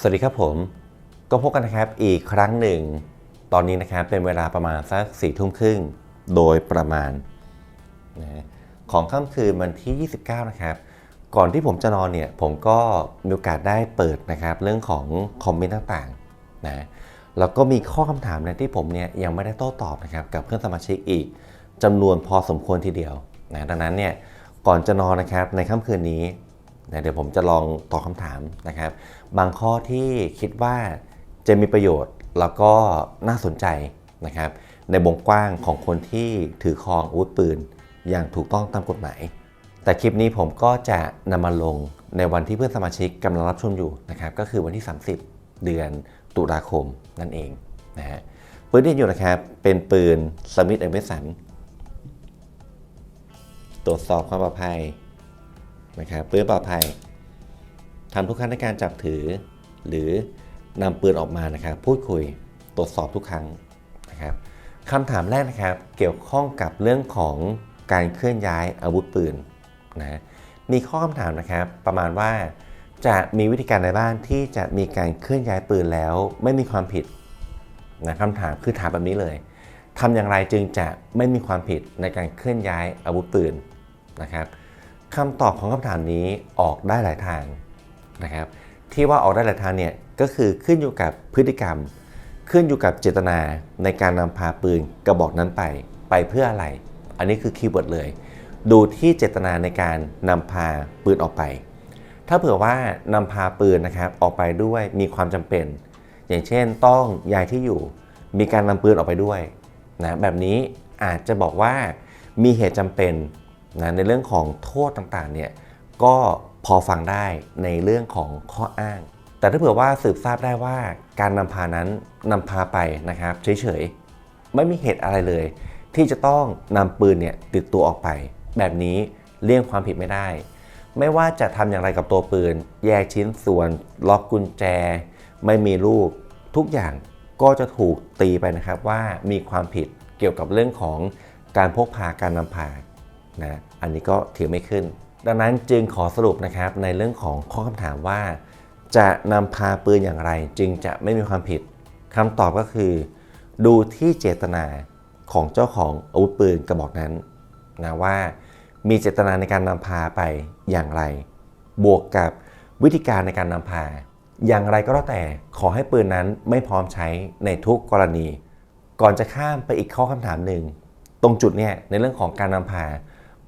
สวัสดีครับผม ก็พบกันนะครับอีกครั้งหนึ่ง ตอนนี้นะครับเป็นเวลาประมาณสักสี่ทุ่มครึ่งโดยประมาณนะของค่ำคืนวันที่ 29 นะครับ ก่อนที่ผมจะนอนเนี่ยผมก็มีโอกาสได้เปิดนะครับ เรื่องของคอมเมนต์ต่างๆนะแล้วก็มีข้อคำถามนะที่ผมเนี่ยยังไม่ได้โต้ตอบนะครับกับเพื่อนสมาชิกอีกจำนวนพอสมควรทีเดียวนะดังนั้นเนี่ยก่อนจะนอนนะครับในค่ำคืนนี้ นะเดี๋ยวผมจะลองตอบคำถามนะครับ บางข้อที่คิดว่าจะมีประโยชน์แล้วก็น่าสนใจนะครับ ในวงกว้างของคนที่ถือครองอาวุธปืน อย่างถูกต้องตามกฎหมาย แต่คลิปนี้ผมก็จะนำมาลงในวันที่เพื่อนสมาชิกกำลังรับชมอยู่นะครับ ก็คือวันที่ 30 เดือนตุลาคมนั่นเองนะฮะปืนที่อยู่นะครับ เป็นปืนสมิธเอเมสันตรวจสอบความปลอดภัย นะครับปืนปลอดภัยทำทุกครั้งในการจับถือ หรือนำปืนออกมานะครับพูดคุยตรวจสอบทุกครั้งนะครับคำถามแรกนะครับเกี่ยวข้องกับเรื่องของการเคลื่อนย้ายอาวุธปืนนะมีข้อคำถามนะครับประมาณว่าจะมีวิธีการใดบ้างที่จะมีการเคลื่อนย้ายปืนแล้วไม่มีความผิดนะคำถามคือถามแบบนี้เลยทำอย่างไรจึงจะไม่มีความผิดในการเคลื่อนย้ายอาวุธปืนนะครับ คำตอบของคำถามนี้ออกได้หลายทางนะครับ ที่ว่าออกได้หลายทางเนี่ยก็คือขึ้นอยู่กับพฤติกรรม ขึ้นอยู่กับเจตนาในการนำพาปืนกระบอกนั้นไป ไปเพื่ออะไร อันนี้คือคีย์เวิร์ดเลย ดูที่เจตนาในการนำพาปืนออกไป ถ้าเผื่อว่านำพาปืนนะครับออกไปด้วยมีความจำเป็น อย่างเช่นต้องย้ายที่อยู่ มีการนำปืนออกไปด้วยนะแบบนี้อาจจะบอกว่ามีเหตุจำเป็น นะในเรื่องของโทษต่างๆเนี่ยก็พอฟังได้ในเรื่องของข้ออ้าง แต่ถ้าเผื่อว่าสืบทราบได้ว่าการนำพานั้นนำพาไปนะครับเฉยๆ ไม่มีเหตุอะไรเลย ที่จะต้องนำปืนเนี่ยติดตัวออกไป แบบนี้เลี่ยงความผิดไม่ได้ ไม่ว่าจะทำอย่างไรกับตัวปืน แยกชิ้นส่วน ล็อกกุญแจ ไม่มีลูก ทุกอย่างก็จะถูกตีไปนะครับว่ามีความผิดเกี่ยวกับเรื่องของการพกพาการนำพา นะอันนี้ก็ถือไม่ขึ้น ดังนั้นจึงขอสรุปนะครับในเรื่องของข้อคำถามว่า จะนำพาปืนอย่างไร จึงจะไม่มีความผิดคำตอบก็คือ ดูที่เจตนาของเจ้าของอาวุธปืนกระบอกนั้นนะว่ามีเจตนาในการนำพาไปอย่างไร บวกกับวิธีการในการนำพา อย่างไรก็แล้วแต่ขอให้ปืนนั้นไม่พร้อมใช้ในทุกกรณี ก่อนจะข้ามไปอีกข้อคำถามหนึ่ง ตรงจุดเนี่ยในเรื่องของการนำพา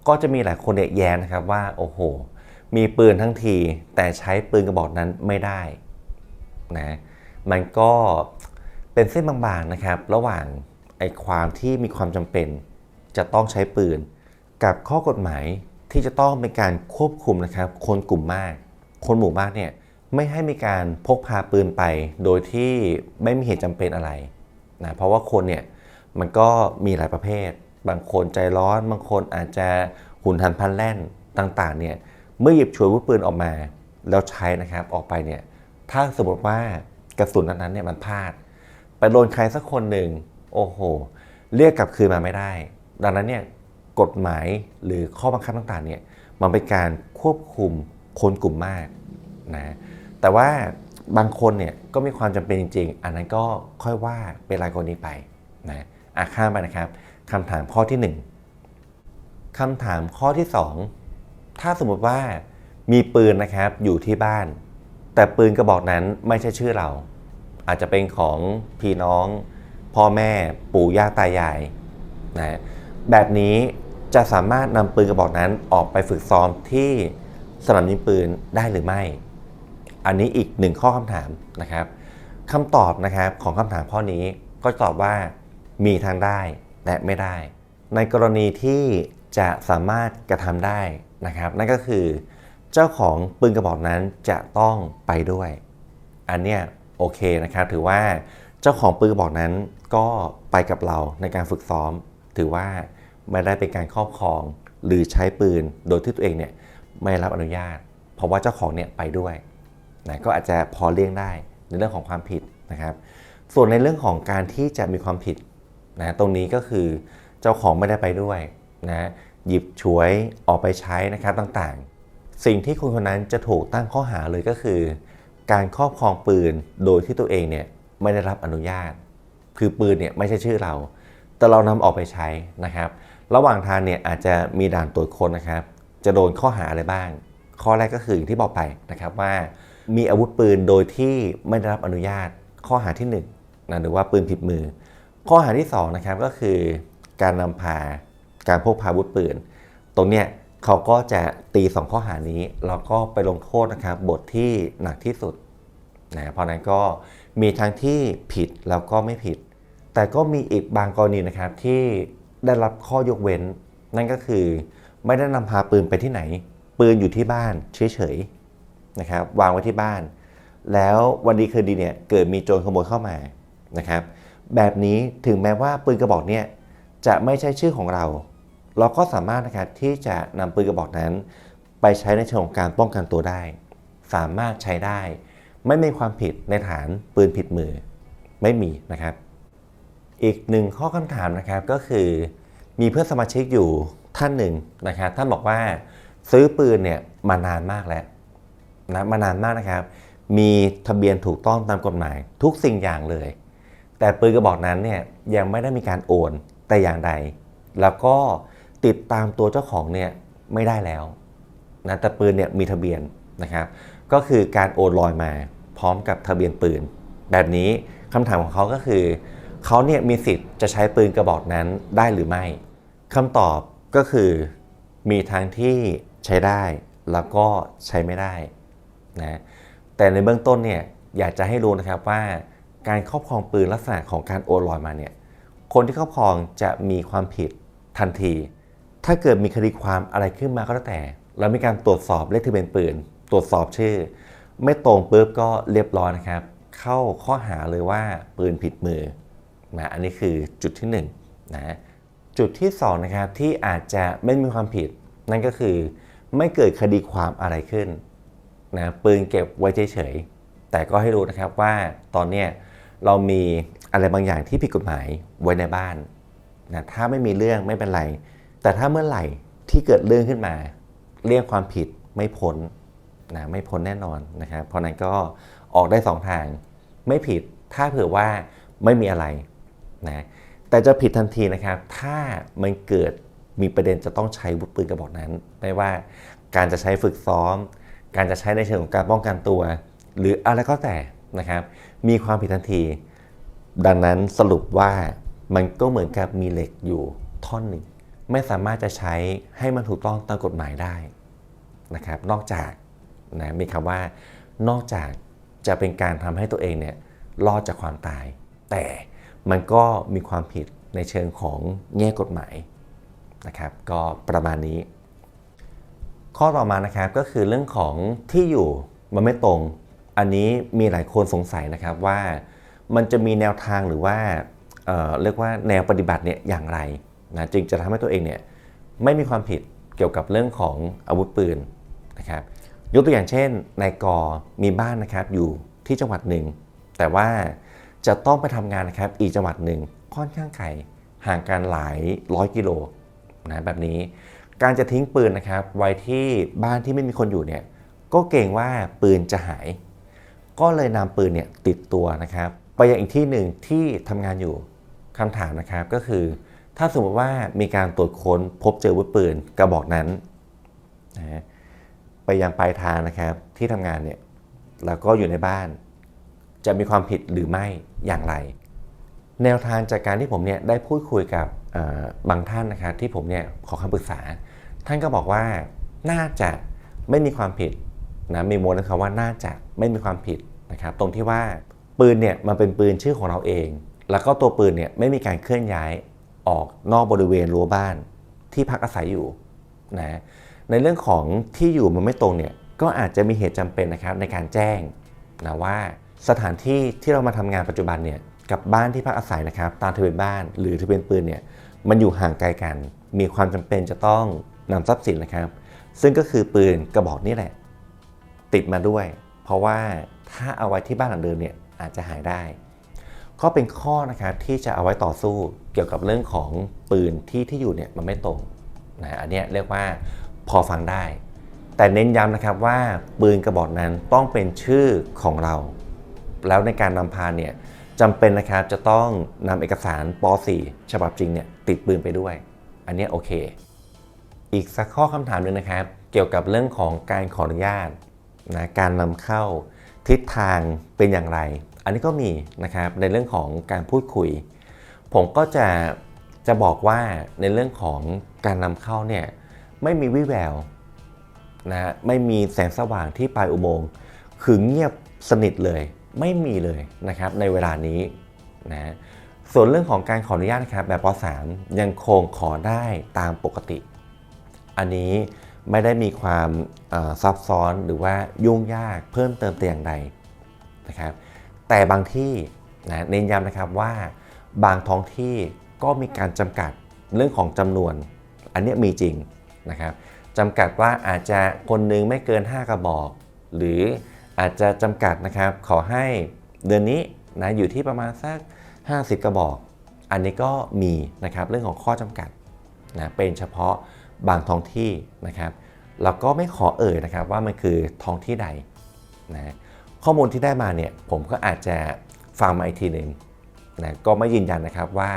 ก็จะมีหลายคนเนี่ยแย้งนะครับว่าโอ้โห มีปืนทั้งทีแต่ใช้ปืนกระบอกนั้นไม่ได้นะมันก็เป็นเส้นบางๆนะครับ ระหว่างไอ้ความที่มีความจำเป็นจะต้องใช้ปืน กับข้อกฎหมายที่จะต้องเป็นการควบคุมนะครับ คนกลุ่มมาก คนหมู่มากเนี่ยไม่ให้มีการพกพาปืนไป โดยที่ไม่มีเหตุจำเป็นอะไรนะเพราะว่าคนเนี่ยมันก็มีหลายประเภท บางคนใจร้อน บางคนอาจจะหุนหันพันแล่นต่างๆเนี่ยเมื่อหยิบฉวยอาวุธปืนออกมา แล้วใช้นะครับออกไปเนี่ยถ้าสมมติว่ากระสุนนั้นๆเนี่ยมันพลาด ไปโดนใครสักคนหนึ่งโอ้โห เรียกกลับคืนมาไม่ได้ ดังนั้นเนี่ยกฎหมายหรือข้อบังคับต่างๆเนี่ยมันเป็นการควบคุมคนกลุ่มมากนะแต่ว่าบางคนเนี่ยก็มีความจำเป็นจริงๆ อันนั้นก็ค่อยว่าเป็นรายกรณีไปนะ อะข้ามไปนะครับคำถามข้อที่ 1คำถามข้อที่ 2 ถ้าสมมติว่ามีปืนนะครับอยู่ที่บ้าน แต่ปืนกระบอกนั้นไม่ใช่ชื่อเรา อาจจะเป็นของพี่น้อง พ่อแม่ปู่ย่าตายายนะแบบนี้จะสามารถนำปืนกระบอกนั้นออกไปฝึกซ้อมที่สนามยิงปืนได้หรือไม่ อันนี้อีกหนึ่งข้อคำถามนะครับคำตอบนะครับของคำถามข้อนี้ก็ตอบว่า มีทางได้และไม่ได้ ในกรณีที่จะสามารถกระทำได้นะครับ นั่นก็คือ เจ้าของปืนกระบอกนั้นจะต้องไปด้วย อันเนี้ยโอเคนะครับ ถือว่าเจ้าของปืนกระบอกนั้นก็ไปกับเราในการฝึกซ้อม ถือว่าไม่ได้เป็นการครอบครอง หรือใช้ปืนโดยที่ตัวเองเนี่ยไม่รับอนุญาต เพราะว่าเจ้าของเนี่ยไปด้วยนะก็อาจจะพอเลี่ยงได้ในเรื่องของความผิดนะครับ ส่วนในเรื่องของการที่จะมีความผิด นะตรงนี้ก็คือเจ้าของไม่ได้ไปด้วยนะหยิบฉวยออกไปใช้นะครับต่างๆ สิ่งที่คนคนนั้นจะถูกตั้งข้อหาเลยก็คือ การครอบครองปืนโดยที่ตัวเองเนี่ยไม่ได้รับอนุญาต คือปืนเนี่ยไม่ใช่ชื่อเรา แต่เรานำออกไปใช้นะครับ ระหว่างทางเนี่ยอาจจะมีด่านตรวจคนนะครับ จะโดนข้อหาอะไรบ้าง ข้อแรกก็คืออย่างที่บอกไปนะครับว่า มีอาวุธปืนโดยที่ไม่ได้รับอนุญาต ข้อหาที่1นงนะหรือว่าปืนผิดมือ ข้อหาที่2นะครับก็คือการนำพาการพกพาอาวุธปืน ตรงเนี้ยเขาก็จะตี 2 ข้อหานี้แล้วก็ไปลงโทษนะครับบทที่หนักที่สุดนะเพราะนั้นก็มีทั้งที่ผิดแล้วก็ไม่ผิด แต่ก็มีอีกบางกรณีนะครับที่ได้รับข้อยกเว้น นั่นก็คือไม่ได้นำพาปืนไปที่ไหน ปืนอยู่ที่บ้านเฉยๆนะครับวางไว้ที่บ้าน แล้ววันดีคืนดีเนี่ยเกิดมีโจรขโมยเข้ามานะครับ แบบนี้ถึงแม้ว่าปืนกระบอกเนี่ยจะไม่ใช่ชื่อของเรา เราก็สามารถนะครับที่จะนำปืนกระบอกนั้น ไปใช้ในเชิงของการป้องกันตัวได้ สามารถใช้ได้ ไม่มีความผิดในฐานปืนผิดมือ ไม่มีนะครับ อีกหนึ่งข้อคำถามนะครับก็คือ มีเพื่อนสมาชิกอยู่ท่านหนึ่งนะครับท่านบอกว่าซื้อปืนเนี่ยมานานมากแล้วนะมานานมากนะครับ มีทะเบียนถูกต้องตามกฎหมายทุกสิ่งอย่างเลย แต่ปืนกระบอกนั้นเนี่ยยังไม่ได้มีการโอนแต่อย่างใด แล้วก็ติดตามตัวเจ้าของเนี่ยไม่ได้แล้วนะแต่ปืนเนี่ยมีทะเบียนนะครับ ก็คือการโอนลอยมาพร้อมกับทะเบียนปืน แบบนี้คำถามของเขาก็คือเขาเนี่ยมีสิทธิ์จะใช้ปืนกระบอกนั้นได้หรือไม่คำตอบก็คือมีทางที่ใช้ได้แล้วก็ใช้ไม่ได้นะแต่ในเบื้องต้นเนี่ยอยากจะให้รู้นะครับว่า การครอบครองปืนลักษณะของการโอนลอยมาเนี่ยคนที่ครอบครองจะมีความผิดทันที ถ้าเกิดมีคดีความอะไรขึ้นมาก็แล้วแต่แล้วมีการตรวจสอบเลขทะเบียนปืน ตรวจสอบชื่อ ไม่ตรงปุ๊บก็เรียบร้อยนะครับ เข้าข้อหาเลยว่าปืนผิดมือนะอันนี้คือจุดที่1นนะจุดที่2นะครับที่อาจจะไม่มีความผิด นั่นก็คือไม่เกิดคดีความอะไรขึ้นนะปืนเก็บไว้เฉยๆแต่ก็ให้รู้นะครับว่าตอนเนี้ย เรามีอะไรบางอย่างที่ผิดกฎหมายไว้ในบ้านนะถ้าไม่มีเรื่องไม่เป็นไร แต่ถ้าเมื่อไหร่ที่เกิดเรื่องขึ้นมา เรียกความผิดไม่พ้นนะไม่พ้นแน่นอนนะครับเพราะนั้นก็ออกได้สองทางไม่ผิดถ้าเผื่อว่าไม่มีอะไรนะแต่จะผิดทันทีนะครับ ถ้ามันเกิดมีประเด็นจะต้องใช้วุธปืนกระบอกนั้น ไม่ว่าการจะใช้ฝึกซ้อม การจะใช้ในเชิงของการป้องกันตัว หรืออะไรก็แต่ นะครับ มีความผิดทันที ดังนั้นสรุปว่ามันก็เหมือนกับมีเหล็กอยู่ท่อนหนึ่ง ไม่สามารถจะใช้ให้มันถูกต้องตามกฎหมายได้นะครับ นอกจากนะมีคำว่า นอกจากจะเป็นการทำให้ตัวเองเนี่ยรอดจากความตาย แต่มันก็มีความผิดในเชิงของแง่กฎหมายนะครับ ก็ประมาณนี้ ข้อต่อมานะครับก็คือเรื่องของที่อยู่มันไม่ตรง อันนี้มีหลายคนสงสัยนะครับว่ามันจะมีแนวทางหรือว่าเเรียกว่าแนวปฏิบัติเนี่ยอย่างไรนะจึงจะทำให้ตัวเองเนี่ยไม่มีความผิดเกี่ยวกับเรื่องของอาวุธปืนนะครับยกตัวอย่างเช่นนายกมีบ้านนะครับอยู่ที่จังหวัดหนึ่ง แต่ว่าจะต้องไปทำงานนะครับอีกจังหวัดหนึ่งค่อนข้างไกลห่างกันหลายร้อยกิโลนะแบบนี้ การจะทิ้งปืนนะครับไว้ที่บ้านที่ไม่มีคนอยู่เนี่ยก็เกรงว่าปืนจะหาย ก็เลยนำปืนเนี่ยติดตัวนะครับ ไปยังอีกที่หนึ่งที่ทำงานอยู่คำถามนะครับก็คือ ถ้าสมมติว่ามีการตรวจค้นพบเจอวุธปืนกระบอกนั้นนะไปยังปลายทางนะครับที่ทำงานเนี่ยแล้วก็อยู่ในบ้าน จะมีความผิดหรือไม่อย่างไร แนวทางจากการที่ผมเนี่ยได้พูดคุยกับบางท่านนะครับที่ผมเนี่ยขอคำปรึกษา ท่านก็บอกว่าน่าจะไม่มีความผิดนะมีโมดนะครับว่าน่าจะไม่มีความผิด นะครับตรงที่ว่าปืนเนี่ยมันเป็นปืนชื่อของเราเอง แล้วก็ตัวปืนเนี่ยไม่มีการเคลื่อนย้ายออกนอกบริเวณรั้วบ้านที่พักอาศัยอยู่นะในเรื่องของที่อยู่มันไม่ตรงเนี่ยก็อาจจะมีเหตุจำเป็นนะครับในการแจ้งนะว่าสถานที่ที่เรามาทำงานปัจจุบันเนี่ยกับบ้านที่พักอาศัยนะครับตามทะเบียนบ้านหรือทะเบียนปืนเนี่ยมันอยู่ห่างไกลกัน มีความจำเป็นจะต้องนำทรัพย์สินนะครับ ซึ่งก็คือปืนกระบอกนี่แหละ ติดมาด้วย เพราะว่า ถ้าเอาไว้ที่บ้านหลังเดิมเนี่ยอาจจะหายได้ ก็เป็นข้อนะครับที่จะเอาไว้ต่อสู้เกี่ยวกับเรื่องของปืนที่ที่อยู่เนี่ยมันไม่ตรงนะอันนี้เรียกว่าพอฟังได้ แต่เน้นย้ำนะครับว่าปืนกระบอกนั้นต้องเป็นชื่อของเรา แล้วในการนำพาเนี่ยจำเป็นนะครับจะต้องนำเอกสารป .4 ฉบับจริงเนี่ยติดปืนไปด้วย อันนี้โอเค อีกสักข้อคำถามหนึ่งนะครับ เกี่ยวกับเรื่องของการขออนุญาตนะการนำเข้า ทิศทางเป็นอย่างไร อันนี้ก็มีนะครับในเรื่องของการพูดคุย ผมก็จะจะบอกว่าในเรื่องของการนำเข้าเนี่ยไม่มีวิแววนะไม่มีแสงสว่างที่ปลายอุโมงค์คือเงียบสนิทเลยไม่มีเลยนะครับในเวลานี้นะส่วนเรื่องของการขออนุญาตนะครับแบบป .3 ยังคงขอได้ตามปกติ อันนี้ ไม่ได้มีความซับซ้อนหรือว่ายุ่งยากเพิ่มเติมแต่อย่างใดนะครับ แต่บางที่นะเน้นย้ำนะครับว่าบางท้องที่ก็มีการจำกัดเรื่องของจำนวน อันนี้มีจริงนะครับจำกัดว่าอาจจะคนหนึงไม่เกิน 5 กระบอก หรืออาจจะจำกัดนะครับขอให้เดือนนี้นะอยู่ที่ประมาณสัก 50 กระบอก อันนี้ก็มีนะครับเรื่องของข้อจำกัดนะเป็นเฉพาะ บางท้องที่นะครับเราก็ไม่ขอเอ่ยนะครับว่ามันคือท้องที่ใดนะข้อมูลที่ได้มาเนี่ยผมก็อาจจะฟังมาอีกทีหนึ่งนะก็ไม่ยืนยันนะครับว่า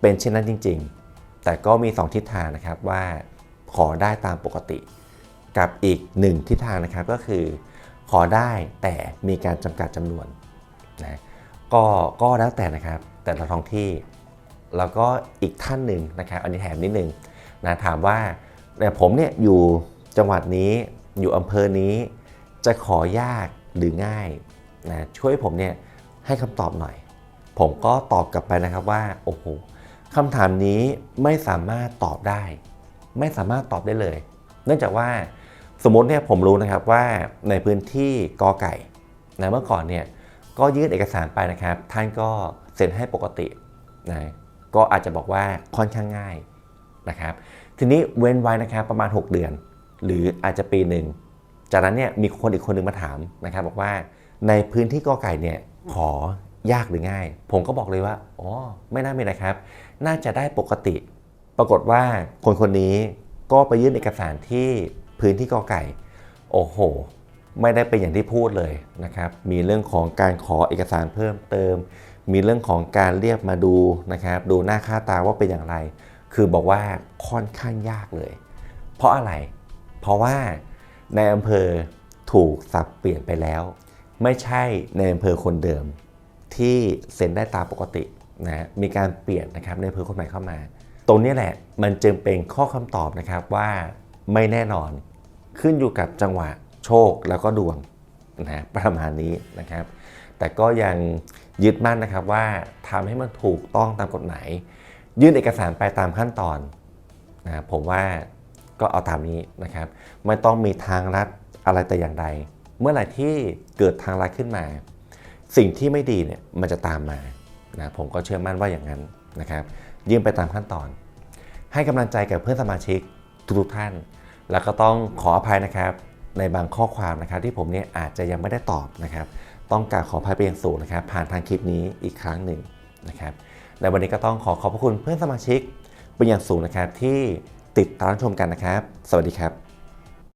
เป็นเช่นนั้นจริง ๆ แต่ก็มี 2 ทิศทางนะครับว่าขอได้ตามปกติ กับอีก 1 ทิศทางนะครับก็คือ ขอได้แต่มีการจำกัดจำนวนนะก็ก็แล้วแต่นะครับแต่ละท้องที่ แล้วก็อีกท่านหนึ่งนะครับอันนี้แถมนิดนึง นะถามว่าแต่ผมเนี่ยอยู่จังหวัดนี้อยู่อำเภอนี้จะขอยากหรือง่ายนะช่วยผมเนี่ยให้คำตอบหน่อย ผมก็ตอบกลับไปนะครับว่าโอ้โหคำถามนี้ไม่สามารถตอบได้ ไม่สามารถตอบได้เลย เนื่องจากว่าสมมติเนี่ยผมรู้นะครับว่าในพื้นที่กอไก่นะเมื่อก่อนเนี่ยก็ยื่นเอกสารไปนะครับ ท่านก็เซ็นให้ปกตินะก็อาจจะบอกว่าค่อนข้างง่าย นะครับ ทีนี้เว้นไว้นะครับประมาณ 6 เดือน หรืออาจจะปีหนึ่ง จากนั้นเนี่ยมีคนอีกคนหนึ่งมาถามนะครับ บอกว่าในพื้นที่กอไก่เนี่ยขอยากหรือง่าย ผมก็บอกเลยว่าอ๋อไม่น่ามีนะครับ น่าจะได้ปกติ ปรากฏว่าคนคนนี้ก็ไปยื่นเอกสารที่พื้นที่กอไก่ โอ้โห ไม่ได้เป็นอย่างที่พูดเลยนะครับ มีเรื่องของการขอเอกสารเพิ่มเติม มีเรื่องของการเรียกมาดูนะครับ ดูหน้าค่าตาว่าเป็นอย่างไร คือบอกว่าค่อนข้างยากเลย เพราะอะไร เพราะว่าในอำเภอถูกสับเปลี่ยนไปแล้ว ไม่ใช่ในอำเภอคนเดิม ที่เซ็นได้ตามปกตินะมีการเปลี่ยนนะครับในอำเภอคนใหม่เข้ามา ตรงนี้แหละมันจึงเป็นข้อคำตอบนะครับว่าไม่แน่นอนขึ้นอยู่กับจังหวะโชคแล้วก็ดวงนะประมาณนี้นะครับ แต่ก็ยังยึดมั่นนะครับว่าทำให้มันถูกต้องตามกฎหมาย ยื่นเอกสารไปตามขั้นตอนนะผมว่าก็เอาตามนี้นะครับ ไม่ต้องมีทางลัดอะไรแต่อย่างใด เมื่อไหร่ที่เกิดทางลัดขึ้นมา สิ่งที่ไม่ดีเนี่ยมันจะตามมานะผมก็เชื่อมั่นว่าอย่างนั้นนะครับ ยื่นไปตามขั้นตอน ให้กำลังใจกับเพื่อนสมาชิกทุกๆท่าน แล้วก็ต้องขออภัยนะครับในบางข้อความนะครับที่ผมเนี่ยอาจจะยังไม่ได้ตอบนะครับ ต้องกาบขออภัยไปอย่างสูงนะครับ ผ่านทางคลิปนี้อีกครั้งหนึ่งนะครับ ในวันนี้ก็ต้องขอขอบพระคุณเพื่อนสมาชิก เป็นอย่างสูงนะครับที่ติดตามชมกันนะครับ สวัสดีครับ